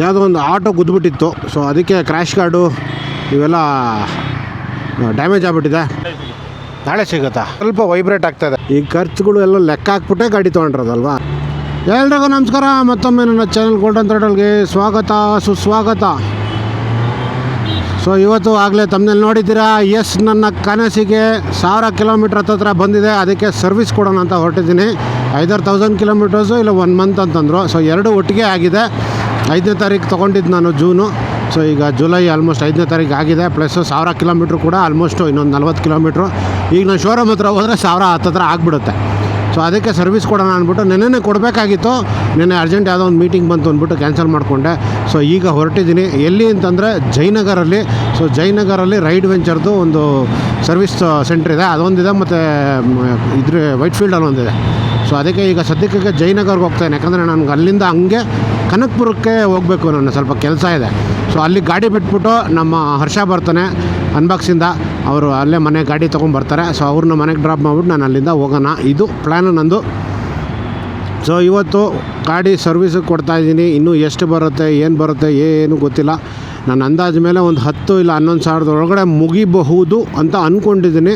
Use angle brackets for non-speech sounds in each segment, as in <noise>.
ಯಾವುದೋ ಒಂದು ಆಟೋ ಗುದ್ದುಬಿಟ್ಟಿತ್ತು. ಸೊ ಅದಕ್ಕೆ ಕ್ರ್ಯಾಶ್ ಕಾರ್ಡು ಇವೆಲ್ಲ ಡ್ಯಾಮೇಜ್ ಆಗಿಬಿಟ್ಟಿದೆ. ನಾಳೆ ಸಿಗುತ್ತಾ? ಸ್ವಲ್ಪ ವೈಬ್ರೇಟ್ ಆಗ್ತಾಯಿದೆ ಈ ಖರ್ಚುಗಳು ಎಲ್ಲ ಲೆಕ್ಕ ಹಾಕ್ಬಿಟ್ಟೆ ಗಾಡಿ ತೊಗೊಂಡಿರೋದಲ್ವಾ? ಎಲ್ರಿಗೂ ನಮಸ್ಕಾರ ಮತ್ತೊಮ್ಮೆ ನನ್ನ ಚಾನಲ್ ಗೋಲ್ಡನ್ ಥ್ರೆಡಲ್ಗೆ ಸ್ವಾಗತ ಸುಸ್ವಾಗತ. ಸೊ ಇವತ್ತು ಆಗಲೇ ತಮ್ಮಲ್ಲಿ ನೋಡಿದ್ದೀರಾ? ಎಸ್ ನನ್ನ ಕನಸಿಗೆ ಸಾವಿರ ಕಿಲೋಮೀಟ್ರ್ ಹತ್ತತ್ರ ಬಂದಿದೆ. ಅದಕ್ಕೆ ಸರ್ವಿಸ್ ಕೊಡೋಣ ಅಂತ ಹೊರಟಿದ್ದೀನಿ. ಐದಾರು ತೌಸಂಡ್ ಕಿಲೋಮೀಟರ್ಸು ಇಲ್ಲ ಒನ್ ಮಂತ್ ಅಂತಂದರು. ಸೊ ಎರಡು ಒಟ್ಟಿಗೆ ಆಗಿದೆ. ಐದನೇ ತಾರೀಕು ತೊಗೊಂಡಿದ್ದು ನಾನು ಜೂನು. ಸೊ ಈಗ ಜುಲೈ ಆಲ್ಮೋಸ್ಟ್ ಐದನೇ ತಾರೀಕು ಆಗಿದೆ. ಪ್ಲಸ್ ಸಾವಿರ ಕಿಲೋಮೀಟ್ರ್ ಕೂಡ ಆಲ್ಮೋಸ್ಟು ಇನ್ನೊಂದು ನಲ್ವತ್ತು ಕಿಲೋಮೀಟ್ರು ಈಗ ನಾನು ಶೋರೂಮ್ ಹತ್ರ ಹೋದರೆ ಸಾವಿರ ಹತ್ತತ್ರ ಆಗಿಬಿಡುತ್ತೆ. ಸೊ ಅದಕ್ಕೆ ಸರ್ವಿಸ್ ಕೊಡೋಣ ಅಂದ್ಬಿಟ್ಟು ನೆನ್ನೆ ಕೊಡಬೇಕಾಗಿತ್ತು. ನೆನ್ನೆ ಅರ್ಜೆಂಟ್ ಯಾವುದೋ ಒಂದು ಮೀಟಿಂಗ್ ಬಂತು ಅಂದ್ಬಿಟ್ಟು ಕ್ಯಾನ್ಸಲ್ ಮಾಡಿಕೊಂಡೆ. ಸೊ ಈಗ ಹೊರಟಿದ್ದೀನಿ. ಎಲ್ಲಿ ಅಂತಂದರೆ ಜಯನಗರಲ್ಲಿ ಸೊ ಜಯನಗರಲ್ಲಿ ರೈಡ್ ವೆಂಚರ್ದು ಒಂದು ಸರ್ವಿಸ್ ಸೆಂಟ್ರ್ ಇದೆ. ಅದೊಂದಿದೆ ಮತ್ತು ಇದ್ರ ವೈಟ್ ಫೀಲ್ಡಲ್ಲಿ ಒಂದಿದೆ ಸೊ ಅದಕ್ಕೆ ಈಗ ಸದ್ಯಕ್ಕೆ ಜಯನಗರ್ಗೆ ಹೋಗ್ತಾಯಿದ್ದೀನಿ ಯಾಕಂದರೆ ನನಗೆ ಅಲ್ಲಿಂದ ಹಂಗೆ ಕನಕ್ಪುರಕ್ಕೆ ಹೋಗಬೇಕು ನನ್ನ ಸ್ವಲ್ಪ ಕೆಲಸ ಇದೆ. ಸೊ ಅಲ್ಲಿ ಗಾಡಿ ಬಿಟ್ಬಿಟ್ಟು ನಮ್ಮ ಹರ್ಷ ಬರ್ತಾನೆ, ಅನ್ಬಾಕ್ಸಿಂದ ಅವರು ಅಲ್ಲೇ ಮನೆ ಗಾಡಿ ತೊಗೊಂಬರ್ತಾರೆ ಸೊ ಅವ್ರನ್ನ ಮನೆಗೆ ಡ್ರಾಪ್ ಮಾಡಿಬಿಟ್ಟು ನಾನು ಅಲ್ಲಿಂದ ಹೋಗೋಣ. ಇದು ಪ್ಲ್ಯಾನು ನಂದು. ಸೊ ಇವತ್ತು ಗಾಡಿ ಸರ್ವಿಸಿಗೆ ಕೊಡ್ತಾ ಇದ್ದೀನಿ. ಇನ್ನೂ ಎಷ್ಟು ಬರುತ್ತೆ, ಏನು ಬರುತ್ತೆ, ಏನು ಗೊತ್ತಿಲ್ಲ. ನಾನು ಅಂದಾಜು ಮೇಲೆ ಒಂದು ಹತ್ತು ಇಲ್ಲ ಹನ್ನೊಂದು ಸಾವಿರದ ಒಳಗಡೆ ಮುಗಿಬಹುದು ಅಂತ ಅಂದ್ಕೊಂಡಿದ್ದೀನಿ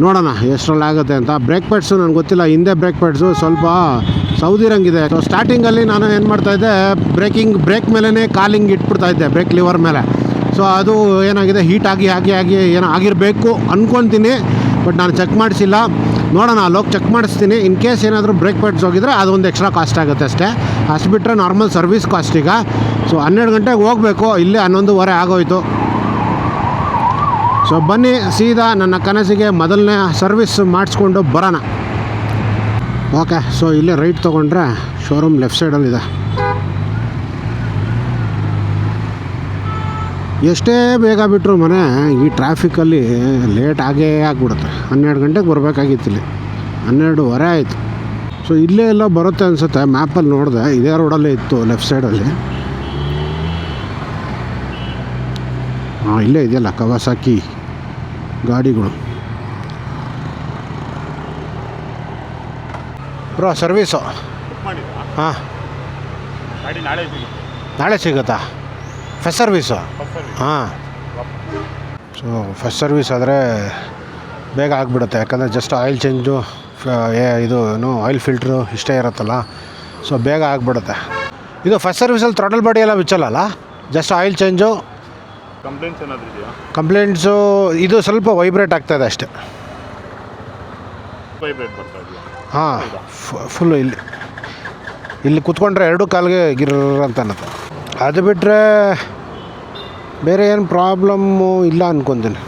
ನೋಡೋಣ ಎಷ್ಟರಲ್ಲಿ ಆಗುತ್ತೆ ಅಂತ. ಬ್ರೇಕ್ ಪ್ಯಾಡ್ಸು ನನಗೆ ಗೊತ್ತಿಲ್ಲ, ಹಿಂದೆ ಬ್ರೇಕ್ ಪ್ಯಾಡ್ಸು ಸ್ವಲ್ಪ ಸೌದಿರಂಗಿದೆ ಸೊ ಸ್ಟಾರ್ಟಿಂಗಲ್ಲಿ ನಾನು ಏನು ಮಾಡ್ತಾಯಿದ್ದೆ ಬ್ರೇಕಿಂಗ್ ಬ್ರೇಕ್ ಮೇಲೇ ಕಾಲಿಂಗ್ ಇಟ್ಬಿಡ್ತಾ ಇದ್ದೆ ಬ್ರೇಕ್ ಲಿವರ್ ಮೇಲೆ. ಸೊ ಅದು ಏನಾಗಿದೆ ಹೀಟ್ ಆಗಿ ಆಗಿ ಆಗಿ, ಏನೋ ಆಗಿರಬೇಕು ಅಂದ್ಕೊತೀನಿ ಬಟ್ ನಾನು ಚೆಕ್ ಮಾಡಿಸಿಲ್ಲ. ನೋಡೋಣ ಅಲ್ಲೋಗಿ ಚೆಕ್ ಮಾಡಿಸ್ತೀನಿ. ಇನ್ ಕೇಸ್ ಏನಾದರೂ ಬ್ರೇಕ್ ಪ್ಯಾಡ್ಸ್ ಹೋಗಿದ್ರೆ ಅದು ಒಂದು ಎಕ್ಸ್ಟ್ರಾ ಕಾಸ್ಟ್ ಆಗುತ್ತೆ ಅಷ್ಟೇ. ಅಷ್ಟು ಬಿಟ್ಟರೆ ನಾರ್ಮಲ್ ಸರ್ವಿಸ್ ಕಾಸ್ಟ್ ಈಗ. ಸೊ ಹನ್ನೆರಡು ಗಂಟೆಗೆ ಹೋಗಬೇಕು, ಇಲ್ಲೇ ಹನ್ನೊಂದುವರೆ ಆಗೋಯ್ತು. ಸೊ ಬನ್ನಿ, ಸೀದಾ ನನ್ನ ಕನಸಿಗೆ ಮೊದಲನೇ ಸರ್ವಿಸ್ ಮಾಡಿಸ್ಕೊಂಡು ಬರೋಣ. ಓಕೆ ಸೊ ಇಲ್ಲೇ ರೈಟ್ ತೊಗೊಂಡ್ರೆ ಶೋರೂಮ್ ಲೆಫ್ಟ್ ಸೈಡಲ್ಲಿದೆ ಎಷ್ಟೇ ಬೇಗ ಬಿಟ್ಟರು ಮನೆ, ಈ ಟ್ರಾಫಿಕಲ್ಲಿ ಲೇಟ್ ಆಗೇ ಆಗಿಬಿಡುತ್ತೆ. ಹನ್ನೆರಡು ಗಂಟೆಗೆ ಬರಬೇಕಾಗಿತ್ತು ಇಲ್ಲಿ. ಹನ್ನೆರಡುವರೆ ಆಯಿತು. ಸೊ ಇಲ್ಲೇ ಎಲ್ಲ ಬರುತ್ತೆ ಅನಿಸುತ್ತೆ ಮ್ಯಾಪಲ್ಲಿ ನೋಡಿದೆ, ಇದೇ ರೋಡಲ್ಲೇ ಇತ್ತು ಲೆಫ್ಟ್ ಸೈಡಲ್ಲಿ ಹಾಂ, ಇಲ್ಲೇ ಇದೆಯಲ್ಲ ಕವಾಸಾಕಿ ಗಾಡಿಗಳು. Bro service. ಹಾಂ. ನಾಳೆ ಸಿಗುತ್ತೆ. ಫಸ್ಟ್ ಸರ್ವೀಸು ಫಸ್ಟ್ ಸರ್ವಿಸ್ ಹಾಂ. ಸೊ ಫಸ್ಟ್ ಸರ್ವಿಸ್ ಆದರೆ ಬೇಗ ಆಗಿಬಿಡುತ್ತೆ. ಯಾಕಂದರೆ ಜಸ್ಟ್ ಆಯಿಲ್ ಚೇಂಜು ಇದು ಏನು ಆಯಿಲ್ ಫಿಲ್ಟ್ರು ಇಷ್ಟೇ ಇರುತ್ತಲ್ಲ. ಸೊ ಬೇಗ ಆಗಿಬಿಡುತ್ತೆ. ಇದು ಫಸ್ಟ್ ಸರ್ವಿಸಲ್ಲಿ ತ್ರಡಲ್ ಬಾಡಿ ಎಲ್ಲ ಬಿಚ್ಚಲ್ಲ ಜಸ್ಟ್ ಆಯಿಲ್ ಚೇಂಜು ಕಂಪ್ಲೇಂಟ್ಸ್ ಏನಾದರೂ ಇದೆಯಾ? ಕಂಪ್ಲೇಂಟ್ಸು ಇದು ಸ್ವಲ್ಪ ವೈಬ್ರೇಟ್ ಅಷ್ಟೇ. ವೈಬ್ರೇಟ್ ಬರ್ತಾ ಇದೆಯಾ? ಹಾಂ ಫುಲ್ಲು ಇಲ್ಲಿ. ಇಲ್ಲಿ ಕುತ್ಕೊಂಡ್ರೆ ಎರಡು ಕಾಲಿಗೆ ಗಿರ್ ಅಂತ ಅನ್ನತ್ತೆ. ಅದು ಬಿಟ್ಟರೆ ಬೇರೆ ಏನು ಪ್ರಾಬ್ಲಮ್ಮು ಇಲ್ಲ ಅನ್ಕೊಂತೀನಿ.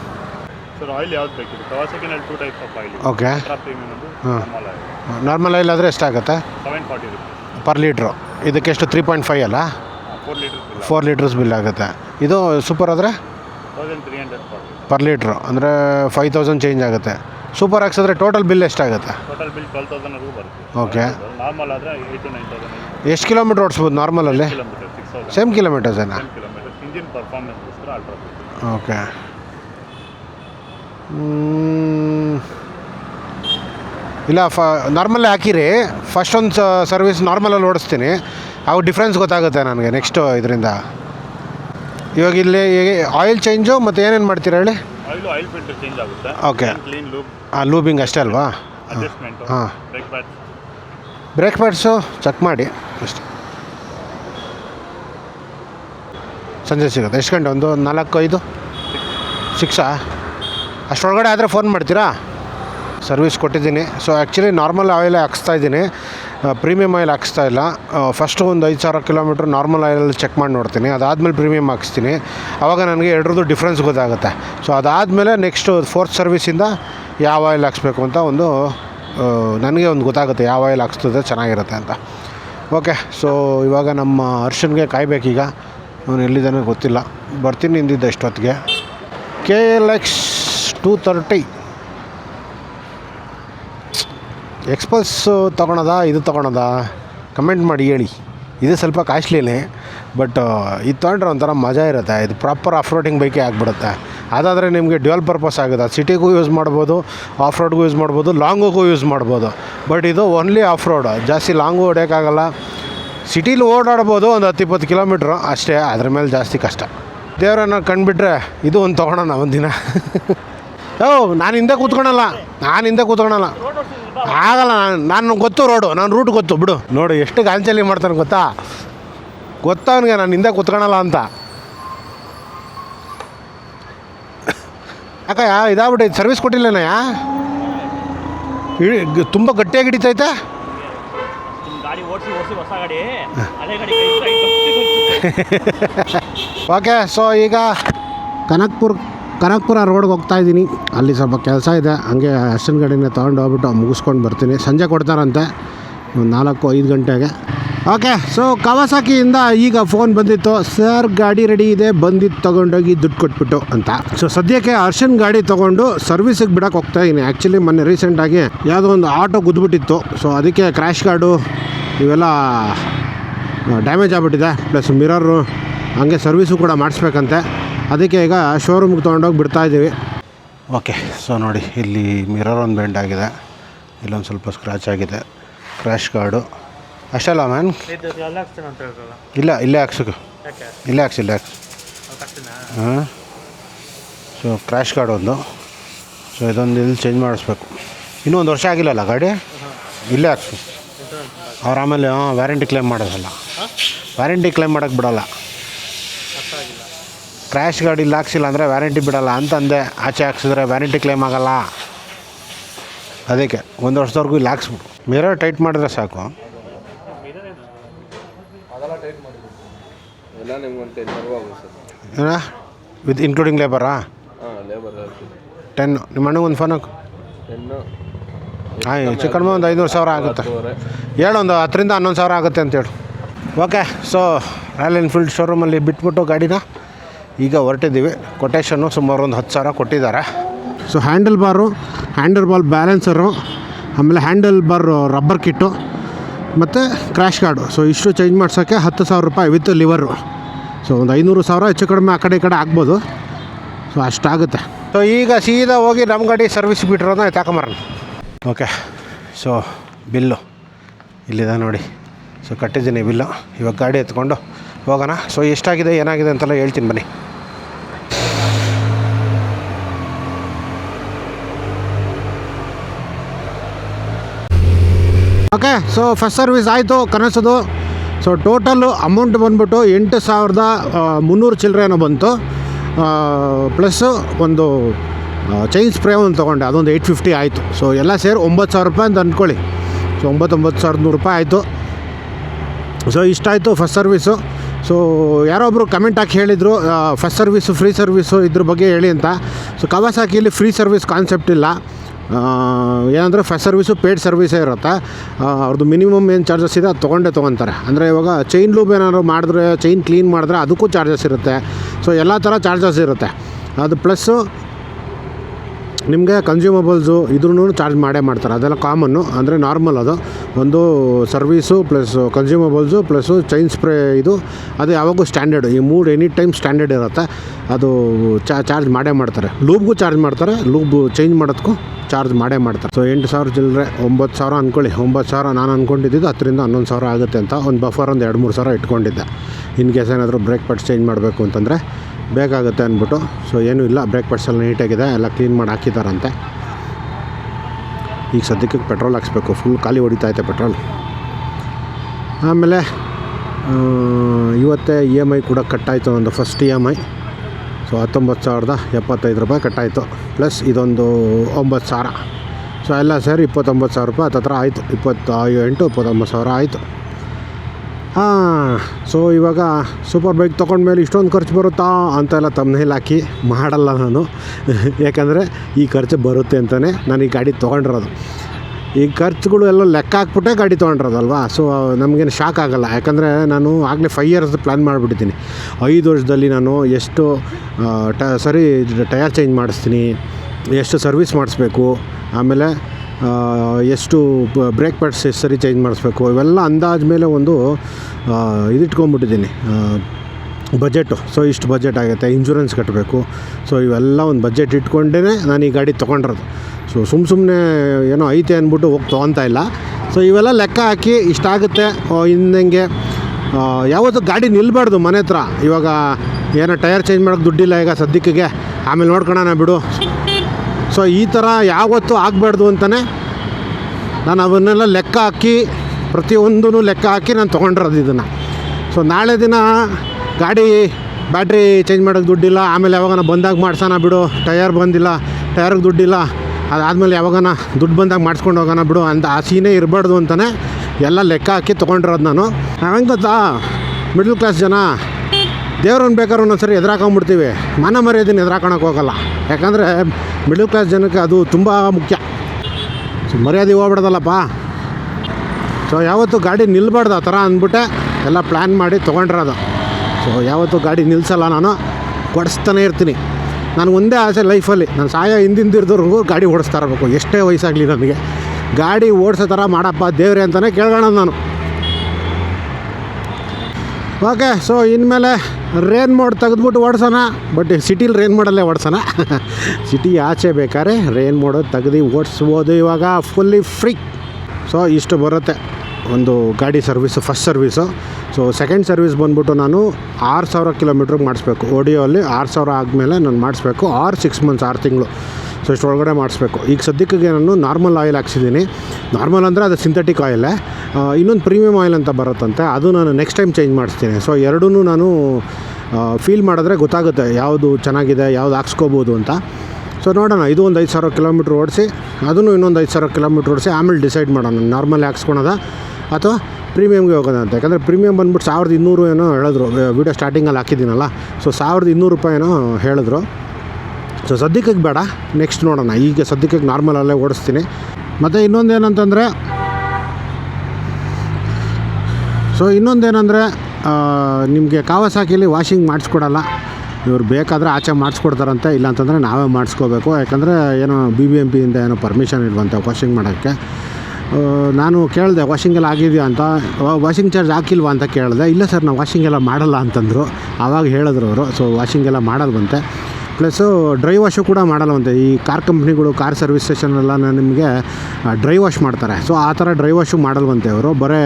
ಸರ್ ಆಯಿಲ್ ಯಾವ್ದು ಬೇಕಿದೆ ಕವಾಸಕಿನಲ್ಲಿ two types of oil okay. Normal oil normal oil ಆದರೆ ಎಷ್ಟಾಗುತ್ತೆ? Seven forty rupees per litre ಇದಕ್ಕೆಷ್ಟು? Three point five ಅಲ್ಲ? ಫೋರ್ ಫೋರ್ ಲೀಟರ್ಸ್ ಬಿಲ್ ಆಗುತ್ತೆ. ಇದು ಸೂಪರ್ ಆದರೆ? ಪರ್ ಲೀಟ್ರು ಅಂದರೆ ಫೈವ್ ತೌಸಂಡ್ ಚೇಂಜ್ ಆಗುತ್ತೆ. ಸೂಪರ್ ಹಾಕ್ಸಿದ್ರೆ ಟೋಟಲ್ ಬಿಲ್ ಎಷ್ಟಾಗುತ್ತೆ? ಓಕೆ ಎಷ್ಟು ಕಿಲೋಮೀಟ್ರ್ ಓಡಿಸ್ಬೋದು ನಾರ್ಮಲಲ್ಲಿ ಸೇಮ್ ಕಿಲೋಮೀಟರ್ಸ್ ಅಲ್ಟ್ರಾ ಓಕೆ ಇಲ್ಲ ಫ ನಾರ್ಮಲ್ಲೇ ಹಾಕಿರಿ. ಫಸ್ಟ್ ಒಂದು ಸರ್ವಿಸ್ ನಾರ್ಮಲಲ್ಲಿ ಓಡಿಸ್ತೀನಿ. ಅವು ಡಿಫ್ರೆನ್ಸ್ ಗೊತ್ತಾಗುತ್ತೆ ನನಗೆ ನೆಕ್ಸ್ಟು ಇದರಿಂದ. ಇವಾಗ ಇಲ್ಲಿ ಆಯಿಲ್ ಚೇಂಜು ಮತ್ತು ಏನೇನು ಮಾಡ್ತೀರಾ ಹೇಳಿ? ಓಕೆ ಆಯಿಲ್ ಫಿಲ್ಟರ್ ಚೇಂಜ್ ಆಗುತ್ತೆ. Okay. ಕ್ಲೀನ್ ಹಾಂ ಲೂಬಿಂಗ್ ಅಷ್ಟೇ ಅಲ್ವಾ? ಹಾಂ. Brake pads brake pads check ಮಾಡಿ. ಅಷ್ಟೆ. ಸಂಜೆ ಸಿಗುತ್ತೆ. ಎಷ್ಟು ಗಂಟೆ? ಒಂದು ನಾಲ್ಕು ಐದು? ಸಿಕ್ಸಾ ಅಷ್ಟರೊಳಗಡೆ ಆದರೆ ಫೋನ್ ಮಾಡ್ತೀರಾ? ಸರ್ವಿಸ್ ಕೊಟ್ಟಿದ್ದೀನಿ. ಸೊ ಆ್ಯಕ್ಚುಲಿ ನಾರ್ಮಲ್ ಆಯಿಲೇ ಹಾಕ್ಸ್ತಾ ಇದ್ದೀನಿ. ಪ್ರೀಮಿಯಮ್ ಆಯಿಲ್ ಹಾಕಿಸ್ತಾ ಇಲ್ಲ. ಫಸ್ಟು ಒಂದು ಐದು ಸಾವಿರ ಕಿಲೋಮೀಟ್ರ್ ನಾರ್ಮಲ್ ಆಯಿಲಲ್ಲಿ ಚೆಕ್ ಮಾಡಿ ನೋಡ್ತೀನಿ. ಅದಾದಮೇಲೆ ಪ್ರೀಮಿಯಮ್ ಹಾಕಿಸ್ತೀನಿ. ಆವಾಗ ನನಗೆ ಎರಡರದ್ದು ಡಿಫ್ರೆನ್ಸ್ ಗೊತ್ತಾಗುತ್ತೆ. ಸೊ ಅದಾದಮೇಲೆ ನೆಕ್ಸ್ಟು ಫೋರ್ತ್ ಸರ್ವಿಸಿಂದ ಯಾವ ಆಯಿಲ್ ಹಾಕ್ಸ್ಬೇಕು ಅಂತ ಒಂದು ನನಗೆ ಒಂದು ಗೊತ್ತಾಗುತ್ತೆ ಯಾವ ಆಯಿಲ್ ಹಾಕ್ಸ್ತದೆ ಚೆನ್ನಾಗಿರುತ್ತೆ ಅಂತ. ಓಕೆ ಸೊ ಇವಾಗ ನಮ್ಮ ಅರ್ಶನ್ಗೆ ಕಾಯಬೇಕೀಗ. ಅವನು ಎಲ್ಲಿದ್ದಾನೆ ಗೊತ್ತಿಲ್ಲ. ಬರ್ತೀನಿ ಇಂದಿದ್ದ ಇಷ್ಟೊತ್ತಿಗೆ. K L X two thirty Xpulse ತೊಗೊಳೋದಾ, ಇದು ತೊಗೊಳೋದಾ? ಕಮೆಂಟ್ ಮಾಡಿ ಹೇಳಿ. ಇದು ಸ್ವಲ್ಪ ಕಾಸ್ಟ್ಲಿನೇ ಬಟ್ ಇದು ತೊಗೊಂಡ್ರೆ ಒಂಥರ ಮಜಾ ಇರುತ್ತೆ. ಇದು ಪ್ರಾಪರ್ ಆಫ್ ರೋಡಿಂಗ್ ಬೈಕೇ ಆಗಿಬಿಡುತ್ತೆ. ಅದಾದರೆ ನಿಮಗೆ ಡ್ಯುವಲ್ ಪರ್ಪಸ್ ಆಗುತ್ತೆ. ಸಿಟಿಗೂ ಯೂಸ್ ಮಾಡ್ಬೋದು ಆಫ್ ರೋಡ್ಗೂ ಯೂಸ್ ಮಾಡ್ಬೋದು ಲಾಂಗಿಗೂ ಯೂಸ್ ಮಾಡ್ಬೋದು. ಬಟ್ ಇದು ಓನ್ಲಿ ಆಫ್ ರೋಡ್ ಜಾಸ್ತಿ ಲಾಂಗು ಹೊಡೆಯೋಕ್ಕಾಗಲ್ಲ ಸಿಟೀಲಿ ಓಡಾಡ್ಬೋದು ಒಂದು ಹತ್ತು ಇಪ್ಪತ್ತು ಕಿಲೋಮೀಟ್ರು ಅಷ್ಟೇ, ಅದ್ರ ಮೇಲೆ ಜಾಸ್ತಿ ಕಷ್ಟ. ದೇವರನ್ನ ಕಂಡುಬಿಟ್ರೆ ಇದು ಒಂದು ತೊಗೊಳೋಣ ಒಂದಿನ. <laughs> ಓ ನಾನು ಹಿಂದೆ ಕೂತ್ಕೊಳಲ್ಲ. ನಾನು ಹಿಂದೆ ಕೂತ್ಕೊಳಲ್ಲ. ಆಗಲ್ಲ ನಾನು ನಾನು ಗೊತ್ತು ರೋಡು ನಾನು ರೂಟ್ ಗೊತ್ತು ಬಿಡು. ನೋಡು ಎಷ್ಟು ಗಾಂಚಲಿ ಮಾಡ್ತಾನೆ ಗೊತ್ತಾ? ಗೊತ್ತವನಿಗೆ ನಾನು ಹಿಂದೆ ಕೂತ್ಕೊಳಲ್ಲ ಅಂತ. <coughs> ಯಾಕಯ್ಯ ಇದಾಗ್ಬಿಟ್ಟು ಸರ್ವಿಸ್ ಕೊಟ್ಟಿಲ್ಲನಯ್ಯ? ತುಂಬ ಗಟ್ಟಿಯಾಗಿ ಹಿಡಿತೈತೆ? ಓಕೆ ಸೊ <laughs> ಈಗ ಕನಕ್ಪುರ್ ಕನಕ್ಪುರ ರೋಡ್ಗೆ ಹೋಗ್ತಾ ಇದ್ದೀನಿ. ಅಲ್ಲಿ ಸ್ವಲ್ಪ ಕೆಲಸ ಇದೆ. ಹಂಗೆ ಅರ್ಶನ್ ಗಾಡಿನ ತೊಗೊಂಡು ಹೋಗ್ಬಿಟ್ಟು ಮುಗಿಸ್ಕೊಂಡು ಬರ್ತೀನಿ. ಸಂಜೆ ಕೊಡ್ತಾರಂತೆ. ಒಂದು ನಾಲ್ಕು, ಐದು ಗಂಟೆಗೆ. ಓಕೆ ಸೊ ಕವಾಸಾಕಿಯಿಂದ ಈಗ ಫೋನ್ ಬಂದಿತ್ತು. ಸರ್ ಗಾಡಿ ರೆಡಿ ಇದೆ. ಬಂದಿದ್ದು ತೊಗೊಂಡೋಗಿ ದುಡ್ಡು ಕೊಟ್ಬಿಟ್ಟು ಅಂತ. ಸೊ ಸದ್ಯಕ್ಕೆ ಅರ್ಶನ್ ಗಾಡಿ ತೊಗೊಂಡು ಸರ್ವಿಸಿಗೆ ಬಿಡೋಕೆ ಹೋಗ್ತಾ ಇದ್ದೀನಿ. ಆ್ಯಕ್ಚುಲಿ ಮೊನ್ನೆ ರೀಸೆಂಟಾಗಿ ಯಾವುದೋ ಒಂದು ಆಟೋ ಗುದ್ದುಬಿಟ್ಟಿತ್ತು. ಸೊ ಅದಕ್ಕೆ ಕ್ರ್ಯಾಶ್ ಗಾರ್ಡು ಇವೆಲ್ಲ ಡ್ಯಾಮೇಜ್ ಆಗಿಬಿಟ್ಟಿದೆ. ಪ್ಲಸ್ ಮಿರರು ಹಂಗೆ ಸರ್ವಿಸು ಕೂಡ ಮಾಡಿಸ್ಬೇಕಂತೆ. ಅದಕ್ಕೆ ಈಗ ಶೋರೂಮ್ಗೆ ತೊಗೊಂಡೋಗಿ ಬಿಡ್ತಾ ಇದ್ದೀವಿ. ಓಕೆ ಸೊ ನೋಡಿ ಇಲ್ಲಿ ಮಿರರ್ ಒಂದು ಬೆಂಡ್ ಆಗಿದೆ. ಇಲ್ಲೊಂದು ಸ್ವಲ್ಪ ಸ್ಕ್ರ್ಯಾಚ್ ಆಗಿದೆ. ಕ್ರ್ಯಾಶ್ ಕಾರ್ಡು ಅಷ್ಟಲ್ಲ ಮ್ಯಾನ್ ಇಲ್ಲ ಇಲ್ಲೇ ಹಾಕ್ಸಕ್ಕೆ ಯಾಕೆ? ಇಲ್ಲೇ ಹಾಕ್ಸಿ ಇಲ್ಲೇ ಹಾಕ್ಸಿ. ಹಾಂ? ಸೊ ಕ್ರ್ಯಾಶ್ ಕಾರ್ಡ್ ಒಂದು. ಸೊ ಇದೊಂದು ಇಲ್ಲಿ ಚೇಂಜ್ ಮಾಡಿಸ್ಬೇಕು. ಇನ್ನೂ ಒಂದು ವರ್ಷ ಆಗಿಲ್ಲಲ್ಲ ಗಾಡಿ? ಇಲ್ಲೇ ಹಾಕ್ಸು. ಅವ್ರು ಆಮೇಲೆ ವ್ಯಾರಂಟಿ ಕ್ಲೇಮ್ ಮಾಡೋದಲ್ಲ. ವ್ಯಾರಂಟಿ ಕ್ಲೇಮ್ ಮಾಡೋಕ್ಕೆ ಬಿಡೋಲ್ಲ. ಕ್ರ್ಯಾಶ್ ಗಾಡಿ ಇಲ್ಲಿ ಹಾಕ್ಸಿಲ್ಲ ಅಂದರೆ ವ್ಯಾರಂಟಿ ಬಿಡೋಲ್ಲ ಅಂತಂದೆ. ಆಚೆ ಹಾಕ್ಸಿದ್ರೆ ವ್ಯಾರಂಟಿ ಕ್ಲೇಮ್ ಆಗೋಲ್ಲ. ಅದಕ್ಕೆ ಒಂದು ವರ್ಷದವರೆಗೂ ಇಲ್ಲಿ ಹಾಕ್ಸ್ಬಿಡು. ಮಿರರ್ ಟೈಟ್ ಮಾಡಿದ್ರೆ ಸಾಕು. ವಿತ್ ಇನ್ಕ್ಲೂಡಿಂಗ್ ಲೇಬರಾ ಟೆನ್ನು ನಿಮ್ಮ ಅಣ್ಣಗೆ ಒಂದು ಫೋನ್ ಹಾಕು. ಹಾಂ ಹೆಚ್ಚು ಕಡಿಮೆ ಒಂದು ಐನೂರು ಸಾವಿರ ಆಗುತ್ತೆ. ಹೇಳು ಒಂದು ಹತ್ತರಿಂದ ಹನ್ನೊಂದು ಸಾವಿರ ಆಗುತ್ತೆ ಅಂತೇಳು ಓಕೆ ಸೊ ರಾಯಲ್ ಎನ್ಫೀಲ್ಡ್ ಶೋರೂಮಲ್ಲಿ ಬಿಟ್ಬಿಟ್ಟು ಗಾಡಿನ. ಈಗ ಹೊರಟಿದ್ದೀವಿ. ಕೊಟೇಶನ್ನು ಸುಮಾರು ಒಂದು ಹತ್ತು ಸಾವಿರ ಕೊಟ್ಟಿದ್ದಾರೆ. So handle bar handle bar balancer ಆಮೇಲೆ ಹ್ಯಾಂಡಲ್ ಬಾರ್ ರಬ್ಬರ್ ಕಿಟ್ಟು ಮತ್ತು ಕ್ರ್ಯಾಶ್ ಕಾರ್ಡು ಸೊ ಇಷ್ಟು ಚೇಂಜ್ ಮಾಡ್ಸೋಕ್ಕೆ ಹತ್ತು ಸಾವಿರ ರೂಪಾಯಿ ವಿತ್ ಲಿವರು ಸೊ ಒಂದು ಐನೂರು ಸಾವಿರ ಹೆಚ್ಚು ಕಡಿಮೆ ಆ ಕಡೆ ಈ ಕಡೆ ಆಗ್ಬೋದು. ಸೊ ಅಷ್ಟಾಗುತ್ತೆ. ಸೊ ಈಗ ಸೀದಾ ಹೋಗಿ ನಮ್ಮ ಗಾಡಿ ಸರ್ವಿಸ್ ಬಿಟ್ಟಿರೋದನ್ನ ತಗೊಂಬರೋಣ ಓಕೆ ಸೊ ಬಿಲ್ಲು ಇಲ್ಲಿದೆ ನೋಡಿ. ಸೊ ಕಟ್ಟಿದ್ದೀನಿ ಬಿಲ್ಲು ಇವಾಗ ಗಾಡಿ ಎತ್ಕೊಂಡು ಹೋಗೋಣ. ಸೊ ಎಷ್ಟಾಗಿದೆ, ಏನಾಗಿದೆ ಅಂತೆಲ್ಲ ಹೇಳ್ತೀನಿ ಬನ್ನಿ. ಓಕೆ ಸೊ ಫಸ್ಟ್ ಸರ್ವಿಸ್ ಆಯಿತು, ಕನಸೋದು. ಸೊ ಟೋಟಲ್ಲು ಅಮೌಂಟ್ ಬಂದ್ಬಿಟ್ಟು ಎಂಟು ಸಾವಿರದ ಮುನ್ನೂರು ಮುನ್ನೂರು ಚಿಲ್ಲರೆನೋ ಬಂತು. ಪ್ಲಸ್ಸು ಒಂದು ಚೈನ್ ಸ್ಪ್ರೇ ಒಂದು ತೊಗೊಂಡೆ, ಅದೊಂದು ಏಯ್ಟ್ ಫಿಫ್ಟಿ ಆಯಿತು. ಸೊ ಎಲ್ಲ ಸೇರಿ ಒಂಬತ್ತು ಸಾವಿರ ರೂಪಾಯಿ ಅಂತ ಅಂದ್ಕೊಳ್ಳಿ. ಸೊ ಒಂಬತ್ತೊಂಬತ್ತು ಸಾವಿರದ ನೂರು ರೂಪಾಯಿ ಆಯಿತು. ಸೊ ಇಷ್ಟಾಯಿತು ಫಸ್ಟ್ ಸರ್ವಿಸು ಸೊ ಯಾರೋ ಒಬ್ಬರು ಕಮೆಂಟ್ ಹಾಕಿ ಹೇಳಿದರು ಫಸ್ಟ್ ಸರ್ವಿಸು ಫ್ರೀ ಸರ್ವಿಸು ಇದ್ರ ಬಗ್ಗೆ ಹೇಳಿ ಅಂತ. ಸೊ ಕವಾಸಾಕಿಯಲ್ಲಿ ಫ್ರೀ ಸರ್ವಿಸ್ ಕಾನ್ಸೆಪ್ಟ್ ಇಲ್ಲ. ಏನಂದರೆ ಫಸ್ಟ್ ಸರ್ವಿಸು ಪೇಡ್ ಸರ್ವಿಸೇ ಇರುತ್ತೆ. ಅವ್ರದ್ದು ಮಿನಿಮಮ್ ಏನು ಚಾರ್ಜಸ್ ಇದೆ, ಅದು ತೊಗೊಂಡೇ ತೊಗೊತಾರೆ. ಅಂದರೆ ಇವಾಗ ಚೈನ್ ಲೂಬ್ ಏನಾದ್ರು ಮಾಡಿದ್ರೆ ಚೈನ್ ಕ್ಲೀನ್ ಮಾಡಿದ್ರೆ, ಅದಕ್ಕೂ ಚಾರ್ಜಸ್ ಇರುತ್ತೆ. ಸೊ ಎಲ್ಲ ಥರ ಚಾರ್ಜಸ್ ಇರುತ್ತೆ. ಅದು ಪ್ಲಸ್ಸು ನಿಮಗೆ ಕನ್ಸ್ಯೂಮಬಲ್ಸು ಇದ್ರೂ ಚಾರ್ಜ್ ಮಾಡೇ ಮಾಡ್ತಾರೆ. ಅದೆಲ್ಲ ಕಾಮನ್ನು ಅಂದರೆ ನಾರ್ಮಲ್ ಅದು. ಒಂದು service plus consumables plus chain spray ಇದು, ಅದು ಯಾವಾಗೂ ಸ್ಟ್ಯಾಂಡರ್ಡ್ ಈ ಮೂರು ಎನಿ ಟೈಮ್ ಸ್ಟ್ಯಾಂಡರ್ಡ್ ಇರುತ್ತೆ. ಅದು ಚಾರ್ಜ್ ಮಾಡೇ ಮಾಡ್ತಾರೆ. ಲೂಬ್ಗೂ ಚಾರ್ಜ್ ಮಾಡ್ತಾರೆ. ಲೂಬ್ ಚೇಂಜ್ ಮಾಡೋದಕ್ಕೂ ಚಾರ್ಜ್ ಮಾಡೇ ಮಾಡ್ತಾರೆ. ಸೊ ಎಂಟು ಸಾವಿರ ಚಿಲ್ಲರೆ ಒಂಬತ್ತು ಸಾವಿರ ಅಂದ್ಕೊಳ್ಳಿ ಒಂಬತ್ತು ಸಾವಿರ ನಾನು ಅಂದ್ಕೊಂಡಿದ್ದು ಹತ್ತರಿಂದ ಹನ್ನೊಂದು ಸಾವಿರ ಆಗುತ್ತೆ ಅಂತ ಒಂದು ಬಫರ್ ಒಂದು ಎರಡು ಮೂರು ಸಾವಿರ ಇಟ್ಕೊಂಡಿದ್ದೆ. ಇನ್ ಕೇಸ್ ಏನಾದರೂ ಬ್ರೇಕ್ ಪಟ್ಸ್ ಚೇಂಜ್ ಮಾಡಬೇಕು ಅಂತಂದರೆ ಬೇಕಾಗುತ್ತೆ ಅಂದ್ಬಿಟ್ಟು ಸೊ ಏನೂ ಇಲ್ಲ. ಬ್ರೇಕ್ ಪಟ್ಸ್ ಎಲ್ಲ ನೀಟಾಗಿದೆ ಎಲ್ಲ ಕ್ಲೀನ್ ಮಾಡಿ ಹಾಕಿದ್ದಾರಂತೆ. ಈಗ ಸದ್ಯಕ್ಕೆ ಪೆಟ್ರೋಲ್ ಹಾಕ್ಸ್ಬೇಕು. ಫುಲ್ ಖಾಲಿ ಹೊಡಿತಾ ಐತೆ ಪೆಟ್ರೋಲ್ ಆಮೇಲೆ ಇವತ್ತೇ ಇ ಎಂ ಐ ಕೂಡ ಕಟ್ಟಾಯಿತು ಒಂದು first E M I so ಹತ್ತೊಂಬತ್ತು ಸಾವಿರದ ಎಪ್ಪತ್ತೈದು ರೂಪಾಯಿ ಕಟ್ಟಾಯಿತು. ಪ್ಲಸ್ ಇದೊಂದು ಒಂಬತ್ತು ಸಾವಿರ. ಸೊ ಎಲ್ಲ ಸೇರಿ ಇಪ್ಪತ್ತೊಂಬತ್ತು ಸಾವಿರ ರೂಪಾಯಿ ಹತ್ತತ್ರ ಆಯಿತು. ಇಪ್ಪತ್ತು ಎಂಟು, ಇಪ್ಪತ್ತೊಂಬತ್ತು ಸಾವಿರ ಆಯಿತು. ಹಾಂ, ಸೊ ಇವಾಗ ಸೂಪರ್ ಬೈಕ್ ತೊಗೊಂಡ್ಮೇಲೆ ಇಷ್ಟೊಂದು ಖರ್ಚು ಬರುತ್ತಾ ಅಂತೆಲ್ಲ ತಮ್ಮನೇಲಿ ಹಾಕಿ ಮಾಡಲ್ಲ ನಾನು. <laughs> ಯಾಕಂದರೆ ಈ ಖರ್ಚು ಬರುತ್ತೆ ಅಂತಲೇ ನಾನು ಈ ಗಾಡಿ ತೊಗೊಂಡಿರೋದು. ಈ ಖರ್ಚುಗಳು ಎಲ್ಲ ಲೆಕ್ಕ ಹಾಕ್ಬಿಟ್ಟೆ ಗಾಡಿ ತೊಗೊಂಡಿರೋದಲ್ವಾ? ಸೊ ನಮಗೇನು ಶಾಕ್ ಆಗಲ್ಲ. ಯಾಕಂದರೆ ನಾನು ಆಗಲೇ ಫೈವ್ ಇಯರ್ಸ್ ಪ್ಲ್ಯಾನ್ ಮಾಡಿಬಿಟ್ಟಿದ್ದೀನಿ. ಐದು ವರ್ಷದಲ್ಲಿ ನಾನು ಎಷ್ಟು ಟ ಸರಿ ಟಯರ್ ಚೇಂಜ್ ಮಾಡಿಸ್ತೀನಿ, ಎಷ್ಟು ಸರ್ವಿಸ್ ಮಾಡಿಸ್ಬೇಕು, ಆಮೇಲೆ ಎಷ್ಟು ಬ್ರೇಕ್ ಪ್ಯಾಡ್ಸ್ ಎಷ್ಟು ಸರಿ ಚೇಂಜ್ ಮಾಡಿಸ್ಬೇಕು, ಇವೆಲ್ಲ ಅಂದಾಜು ಮೇಲೆ ಒಂದು ಇದಿಟ್ಕೊಂಡ್ಬಿಟ್ಟಿದ್ದೀನಿ. ಬಜೆಟು ಸೊ ಇಷ್ಟು ಬಜೆಟ್ ಆಗುತ್ತೆ ಇನ್ಶೂರೆನ್ಸ್ ಕಟ್ಟಬೇಕು ಸೊ ಇವೆಲ್ಲ ಒಂದು ಬಜೆಟ್ ಇಟ್ಕೊಂಡೇ ನಾನು ಈ ಗಾಡಿ ತೊಗೊಂಡಿರೋದು. ಸೊ ಸುಮ್ಮ ಸುಮ್ಮನೆ ಏನೋ ಐತೆ ಅಂದ್ಬಿಟ್ಟು ಹೋಗಿ ತೊಗೊತಾ ಇಲ್ಲ. ಸೊ ಇವೆಲ್ಲ ಲೆಕ್ಕ ಹಾಕಿ ಇಷ್ಟಾಗುತ್ತೆ ಆ, ಯಾವತ್ತೂ ಗಾಡಿ ನಿಲ್ಲಬಾರ್ದು ಮನೆ ಹತ್ರ. ಇವಾಗ ಏನೋ ಟೈರ್ ಚೇಂಜ್ ಮಾಡೋಕ್ಕೆ ದುಡ್ಡಿಲ್ಲ ಈಗ ಸದ್ಯಕ್ಕೆ. ಆಮೇಲೆ ನೋಡ್ಕೊಳೋಣ ಬಿಡು. ಸೊ ಈ ಥರ ಯಾವತ್ತೂ ಆಗಬಾರ್ದು ಅಂತಲೇ ನಾನು ಅವನ್ನೆಲ್ಲ ಲೆಕ್ಕ ಹಾಕಿ ಪ್ರತಿಯೊಂದೂ ಲೆಕ್ಕ ಹಾಕಿ ನಾನು ತೊಗೊಂಡಿರೋದು ಇದನ್ನು. ಸೊ ನಾಳೆ ದಿನ ಗಾಡಿ ಬ್ಯಾಟ್ರಿ ಚೇಂಜ್ ಮಾಡೋಕ್ಕೆ ದುಡ್ಡಿಲ್ಲ. ಆಮೇಲೆ ಯಾವಾಗನ ಬಂದಾಗ ಮಾಡ್ಸೋಣ ಬಿಡು. ಟಯರ್ ಬಂದಿಲ್ಲ. ಟಯರ್ಗೆ ದುಡ್ಡಿಲ್ಲ. ಅದಾದಮೇಲೆ ಯಾವಾಗನ ದುಡ್ಡು ಬಂದಾಗ ಮಾಡಿಸ್ಕೊಂಡು ಹೋಗೋಣ ಬಿಡು ಅಂತ ಆ ಸೀನೇ ಇರಬಾರ್ದು ಅಂತಲೇ ಎಲ್ಲ ಲೆಕ್ಕ ಹಾಕಿ ತೊಗೊಂಡಿರೋದು ನಾನು. ನಾವೇನು ಗೊತ್ತಾ? ಮಿಡ್ಲ್ ಕ್ಲಾಸ್ ಜನ ದೇವ್ರನ್ನ ಬೇಕಾದ್ರೆ ಒಂದೊಂದ್ಸರಿ ಎದುರಾಕೊಂಬಿಡ್ತೀವಿ. ಮನ ಮರ್ಯಾದನ್ನು ಎದುರಾಕೊಳಕ್ಕೆ ಹೋಗಲ್ಲ. ಯಾಕಂದರೆ ಮಿಡ್ಲ್ ಕ್ಲಾಸ್ ಜನಕ್ಕೆ ಅದು ತುಂಬ ಮುಖ್ಯ. ಸೊ ಮರ್ಯಾದೆ ಹೋಗ್ಬಿಡ್ದಲ್ಲಪ್ಪ. ಸೊ ಯಾವತ್ತೂ ಗಾಡಿ ನಿಲ್ಬಾರ್ದು ಆ ಥರ ಅಂದ್ಬಿಟ್ಟೆ ಎಲ್ಲ ಪ್ಲ್ಯಾನ್ ಮಾಡಿ ತೊಗೊಂಡಿರೋದು. ಸೊ ಯಾವತ್ತೂ ಗಾಡಿ ನಿಲ್ಲಿಸಲ್ಲ ನಾನು. ಕೊಡಿಸ್ತಾನೆ ಇರ್ತೀನಿ. ನನಗೆ ಒಂದೇ ಆಸೆ ಲೈಫಲ್ಲಿ, ನಾನು ಸಾಯ ಹಿಂದಿಂದಿರ್ದವ್ರಿಗೂ ಗಾಡಿ ಓಡಿಸ್ತಾ ಇರಬೇಕು. ಎಷ್ಟೇ ವಯಸ್ಸಾಗಲಿ ನನಗೆ. ಗಾಡಿ ಓಡಿಸೋ ಥರ ಮಾಡಪ್ಪ, ದೇವ್ರೆ ಅಂತಲೇ ಕೇಳೋಣ ನಾನು. ಓಕೆ ಸೊ ಇನ್ಮೇಲೆ ರೇನ್ ಮೋಡ್ ತೆಗೆದ್ಬಿಟ್ಟು ಓಡಿಸೋಣ. ಬಟ್ ಸಿಟಿಲಿ ರೇನ್ ಮೋಡಲ್ಲೇ ಓಡಿಸೋಣ. ಸಿಟಿ <laughs> ಆಚೆ ಬೇಕಾದ್ರೆ ರೇನ್ ಮೋಡ್ ತೆಗೆದು ಓಡಿಸ್ಬೋದು ಇವಾಗ ಫುಲ್ಲಿ ಫ್ರೀ ಸೊ ಇಷ್ಟು ಬರುತ್ತೆ ಒಂದು ಗಾಡಿ service first service so second service ಬಂದುಬಿಟ್ಟು ನಾನು ಆರು ಸಾವಿರ ಕಿಲೋಮೀಟ್ರಿಗೆ ಮಾಡಿಸ್ಬೇಕು. ಓಡಿಯೋಲ್ಲಿ ಆರು ಸಾವಿರ ಆದಮೇಲೆ ನಾನು ಮಾಡಿಸ್ಬೇಕು. ಆರು ಸಿಕ್ಸ್ ಮಂತ್ಸ್ ಆರು ತಿಂಗಳು. ಸೊ ಇಷ್ಟೊಳಗಡೆ ಮಾಡಿಸ್ಬೇಕು. ಈಗ ಸದ್ಯಕ್ಕೆ ನಾನು ನಾರ್ಮಲ್ ಆಯಿಲ್ ಹಾಕ್ಸಿದ್ದೀನಿ. ನಾರ್ಮಲ್ ಅಂದರೆ ಅದು ಸಿಂಥೆಟಿಕ್ ಆಯಿಲೇ ಇನ್ನೊಂದು ಪ್ರೀಮಿಯಮ್ ಆಯಿಲ್ ಅಂತ ಬರುತ್ತಂತೆ. ಅದು ನಾನು ನೆಕ್ಸ್ಟ್ ಟೈಮ್ ಚೇಂಜ್ ಮಾಡಿಸ್ತೀನಿ. ಸೊ ಎರಡೂ ನಾನು ಫೀಲ್ ಮಾಡಿದ್ರೆ ಗೊತ್ತಾಗುತ್ತೆ ಯಾವುದು ಚೆನ್ನಾಗಿದೆ, ಯಾವುದು ಹಾಕ್ಸ್ಕೋಬೋದು ಅಂತ. ಸೊ ನೋಡೋಣ, ಇದು ಒಂದು ಐದು ಸಾವಿರ ಕಿಲೋಮೀಟ್ರ್ ಓಡಿಸಿ, ಅದನ್ನು ಇನ್ನೊಂದು ಐದು ಸಾವಿರ ಕಿಲೋಮೀಟ್ರ್ ಓಡಿಸಿ, ಆಮೇಲೆ ಡಿಸೈಡ್ ಮಾಡೋಣ. ನಾರ್ಮಲ್ ಹಾಕ್ಸ್ಕೊಳೋದ? ಅಥವಾ ಪ್ರೀಮಿಯಮ್ಗೆ ಹೋಗೋದ ಅಂತ. ಯಾಕಂದರೆ ಪ್ರೀಮಿಯಮ್ ಬಂದ್ಬಿಟ್ಟು ಸಾವಿರದ ಇನ್ನೂರು ಏನೋ ಹೇಳಿದ್ರು. ವೀಡಿಯೋ ಸ್ಟಾರ್ಟಿಂಗಲ್ಲಿ ಹಾಕಿದ್ದೀನಲ್ಲ. ಸೊ ಸಾವಿರದ ಇನ್ನೂರು ರೂಪಾಯಿ ಏನೋ ಹೇಳಿದ್ರು. ಸೊ ಸದ್ಯಕ್ಕೆ ಬೇಡ. ನೆಕ್ಸ್ಟ್ ನೋಡೋಣ. ಈಗ ಸದ್ಯಕ್ಕೆ ನಾರ್ಮಲಲ್ಲೇ ಓಡಿಸ್ತೀನಿ. ಮತ್ತು ಇನ್ನೊಂದು ಏನಂತಂದರೆ ಸೊ ಇನ್ನೊಂದೇನೆಂದರೆ ನಿಮಗೆ ಕಾವಸಾಕಿಲಿ ವಾಷಿಂಗ್ ಮಾಡಿಸ್ಕೊಡಲ್ಲ. ಇವ್ರು ಬೇಕಾದರೆ ಆಚೆ ಮಾಡಿಸ್ಕೊಡ್ತಾರಂತೆ, ಇಲ್ಲಾಂತಂದರೆ ನಾವೇ ಮಾಡಿಸ್ಕೋಬೇಕು. ಯಾಕಂದರೆ ಏನೋ ಬಿ ಬಿ ಎಂ ಪಿಯಿಂದ ಏನೋ ಪರ್ಮಿಷನ್ ಇಲ್ವಂತೆ ವಾಷಿಂಗ್ ಮಾಡೋಕ್ಕೆ. ನಾನು ಕೇಳಿದೆ ವಾಷಿಂಗ್ ಎಲ್ಲ ಆಗಿದೆಯಾ? ಅಂತ. ವಾಷಿಂಗ್ ಚಾರ್ಜ್ ಹಾಕಿಲ್ವಾ? ಅಂತ ಕೇಳಿದೆ. ಇಲ್ಲ ಸರ್, ನಾವು ವಾಷಿಂಗ್ ಎಲ್ಲ ಮಾಡಲ್ಲ, ಅಂತಂದರು. ಆವಾಗ ಹೇಳಿದ್ರು ಅವರು. ಸೊ ವಾಷಿಂಗ್ ಎಲ್ಲ ಮಾಡಲ್ವಂತೆ. ಪ್ಲಸ್ಸು ಡ್ರೈ ವಾಶು ಕೂಡ ಮಾಡಲ್ಲವಂತೆ ಈ ಕಾರ್ ಕಂಪ್ನಿಗಳು, ಕಾರ್ ಸರ್ವಿಸ್ ಸ್ಟೇಷನೆಲ್ಲ ನಿಮಗೆ ಡ್ರೈ ವಾಶ್ ಮಾಡ್ತಾರೆ. ಸೊ, ಆ ಥರ ಡ್ರೈ ವಾಶು ಮಾಡಲ್ವಂತೆ ಅವರು. ಬರೀ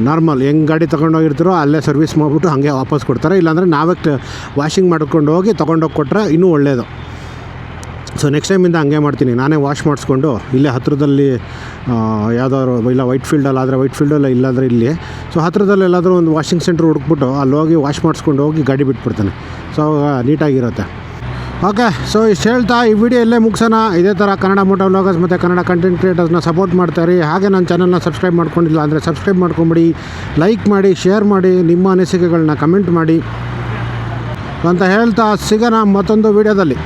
ನಾರ್ಮಲ್ ಹೆಂಗೆ ಗಾಡಿ ತೊಗೊಂಡೋಗಿರ್ತೀರೋ ಅಲ್ಲೇ ಸರ್ವಿಸ್ ಮಾಡಿಬಿಟ್ಟು ಹಾಗೆ ವಾಪಸ್ ಕೊಡ್ತಾರೆ. ಇಲ್ಲಾಂದರೆ ನಾವೇ ವಾಷಿಂಗ್ ಮಾಡ್ಕೊಂಡು ಹೋಗಿ ತೊಗೊಂಡೋಗಿ ಕೊಟ್ಟರೆ ಇನ್ನೂ ಒಳ್ಳೆಯದು ಸೊ ನೆಕ್ಸ್ಟ್ ಟೈಮಿಂದ ಹಂಗೆ ಮಾಡ್ತೀನಿ. ನಾನೇ ವಾಶ್ ಮಾಡಿಸ್ಕೊಂಡು ಇಲ್ಲೇ ಹತ್ತಿರದಲ್ಲಿ ಯಾವುದಾದ್ರು ಇಲ್ಲ ವೈಟ್ ಫೀಲ್ಡಲ್ಲಿ ಆದರೆ ವೈಟ್ ಫೀಲ್ಡಲ್ಲ ಇಲ್ಲಾಂದರೆ ಇಲ್ಲಿ. ಸೊ ಹತ್ತಿರದಲ್ಲಿ ಎಲ್ಲಾದರೂ ಒಂದು ವಾಷಿಂಗ್ ಸೆಂಟ್ರ್ ಹುಡುಕ್ಬಿಟ್ಟು ಅಲ್ಲಿ ಹೋಗಿ ವಾಶ್ ಮಾಡಿಸ್ಕೊಂಡು ಹೋಗಿ ಗಾಡಿ ಬಿಟ್ಬಿಡ್ತಾನೆ. ಸೊ ನೀಟಾಗಿರುತ್ತೆ. ಓಕೆ ಸೊ ಇಷ್ಟು ಹೇಳ್ತಾ ಈ ವಿಡಿಯೋ ಇಲ್ಲೇ ಮುಗಿಸೋಣ. ಇದೇ ಥರ ಕನ್ನಡ ಮೋಟೋ ವ್ಲಾಗರ್ಸ್ ಮತ್ತು ಕನ್ನಡ ಕಂಟೆಂಟ್ ಕ್ರಿಯೇಟರ್ಸ್ನ ಸಪೋರ್ಟ್ ಮಾಡ್ತಾರೆ. ಹಾಗೆ ನನ್ನ ಚಾನಲ್ನ ಸಬ್ಸ್ಕ್ರೈಬ್ ಮಾಡ್ಕೊಂಡಿಲ್ಲ ಅಂದರೆ ಸಬ್ಸ್ಕ್ರೈಬ್ ಮಾಡ್ಕೊಂಬಿಡಿ ಲೈಕ್ ಮಾಡಿ ಶೇರ್ ಮಾಡಿ, ನಿಮ್ಮ ಅನಿಸಿಕೆಗಳನ್ನ ಕಮೆಂಟ್ ಮಾಡಿ ಅಂತ ಹೇಳ್ತಾ ಸಿಗೋಣ ಮತ್ತೊಂದು ವಿಡಿಯೋದಲ್ಲಿ